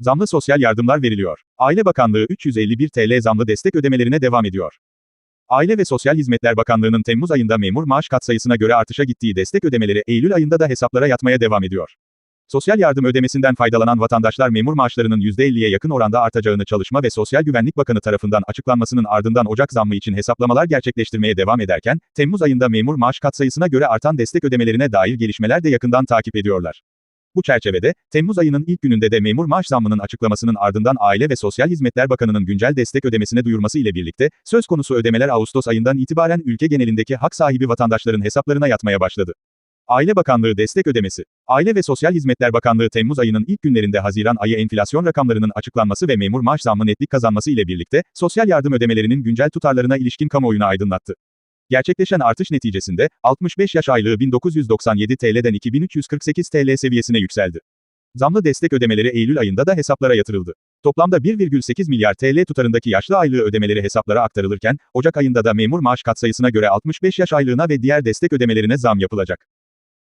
Zamlı sosyal yardımlar veriliyor. Aile Bakanlığı 351 TL zamlı destek ödemelerine devam ediyor. Aile ve Sosyal Hizmetler Bakanlığı'nın Temmuz ayında memur maaş katsayısına göre artışa gittiği destek ödemeleri Eylül ayında da hesaplara yatmaya devam ediyor. Sosyal yardım ödemesinden faydalanan vatandaşlar memur maaşlarının %50'ye yakın oranda artacağını Çalışma ve Sosyal Güvenlik Bakanı tarafından açıklanmasının ardından Ocak zammı için hesaplamalar gerçekleştirmeye devam ederken, Temmuz ayında memur maaş katsayısına göre artan destek ödemelerine dair gelişmeler de yakından takip ediyorlar. Bu çerçevede, Temmuz ayının ilk gününde de memur maaş zammının açıklamasının ardından Aile ve Sosyal Hizmetler Bakanı'nın güncel destek ödemesine duyurması ile birlikte, söz konusu ödemeler Ağustos ayından itibaren ülke genelindeki hak sahibi vatandaşların hesaplarına yatmaya başladı. Aile Bakanlığı destek ödemesi. Aile ve Sosyal Hizmetler Bakanlığı Temmuz ayının ilk günlerinde Haziran ayı enflasyon rakamlarının açıklanması ve memur maaş zammı netlik kazanması ile birlikte, sosyal yardım ödemelerinin güncel tutarlarına ilişkin kamuoyunu aydınlattı. Gerçekleşen artış neticesinde, 65 yaş aylığı 1997 TL'den 2348 TL seviyesine yükseldi. Zamlı destek ödemeleri Eylül ayında da hesaplara yatırıldı. Toplamda 1,8 milyar TL tutarındaki yaşlı aylığı ödemeleri hesaplara aktarılırken, Ocak ayında da memur maaş katsayısına göre 65 yaş aylığına ve diğer destek ödemelerine zam yapılacak.